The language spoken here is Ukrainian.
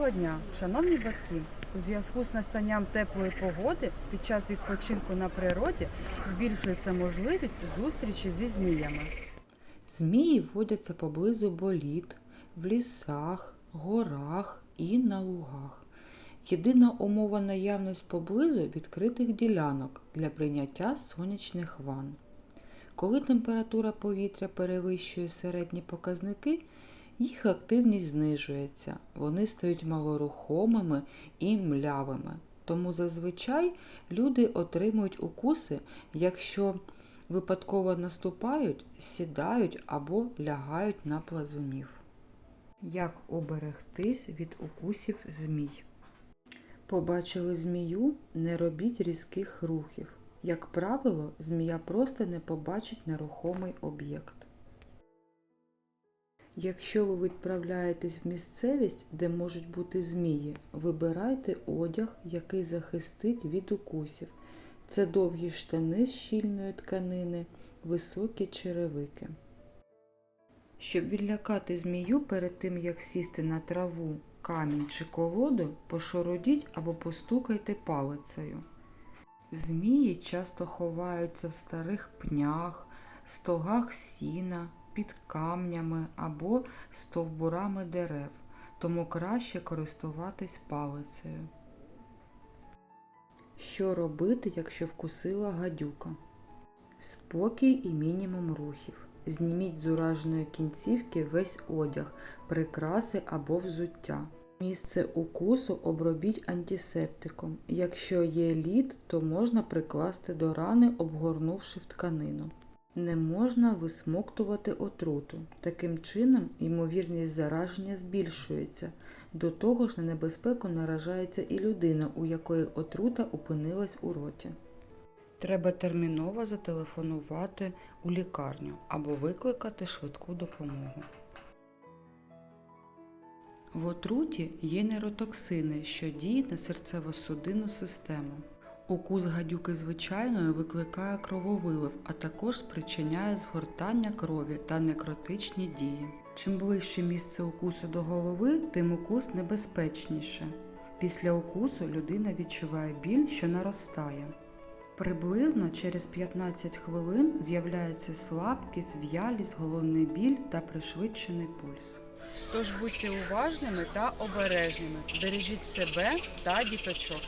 Доброго дня, шановні батьки! У зв'язку з настанням теплої погоди під час відпочинку на природі збільшується можливість зустрічі зі зміями. Змії водяться поблизу боліт, в лісах, горах і на лугах. Єдина умова наявність поблизу відкритих ділянок для прийняття сонячних ванн. Коли температура повітря перевищує середні показники, їх активність знижується, вони стають малорухомими і млявими. Тому зазвичай люди отримують укуси, якщо випадково наступають, сідають або лягають на плазунів. Як оберегтись від укусів змій? Побачили змію, не робіть різких рухів. Як правило, змія просто не побачить нерухомий об'єкт. Якщо ви відправляєтесь в місцевість, де можуть бути змії, вибирайте одяг, який захистить від укусів. Це довгі штани з щільної тканини, високі черевики. Щоб відлякати змію перед тим, як сісти на траву, камінь чи колоду, пошородіть або постукайте палицею. Змії часто ховаються в старих пнях, стогах сіна, під камнями або стовбурами дерев, тому краще користуватись палицею. Що робити, якщо вкусила гадюка? Спокій і мінімум рухів. Зніміть з ураженої кінцівки весь одяг, прикраси або взуття. Місце укусу обробіть антисептиком. Якщо є лід, то можна прикласти до рани, обгорнувши в тканину. Не можна висмоктувати отруту. Таким чином, ймовірність зараження збільшується. До того ж, на небезпеку наражається і людина, у якої отрута опинилась у роті. Треба терміново зателефонувати у лікарню або викликати швидку допомогу. В отруті є нейротоксини, що діють на серцево-судинну систему. Укус гадюки звичайної викликає крововилив, а також спричиняє згортання крові та некротичні дії. Чим ближче місце укусу до голови, тим укус небезпечніше. Після укусу людина відчуває біль, що наростає. Приблизно через 15 хвилин з'являється слабкість, в'ялість, головний біль та пришвидшений пульс. Тож будьте уважними та обережними, бережіть себе та діточок.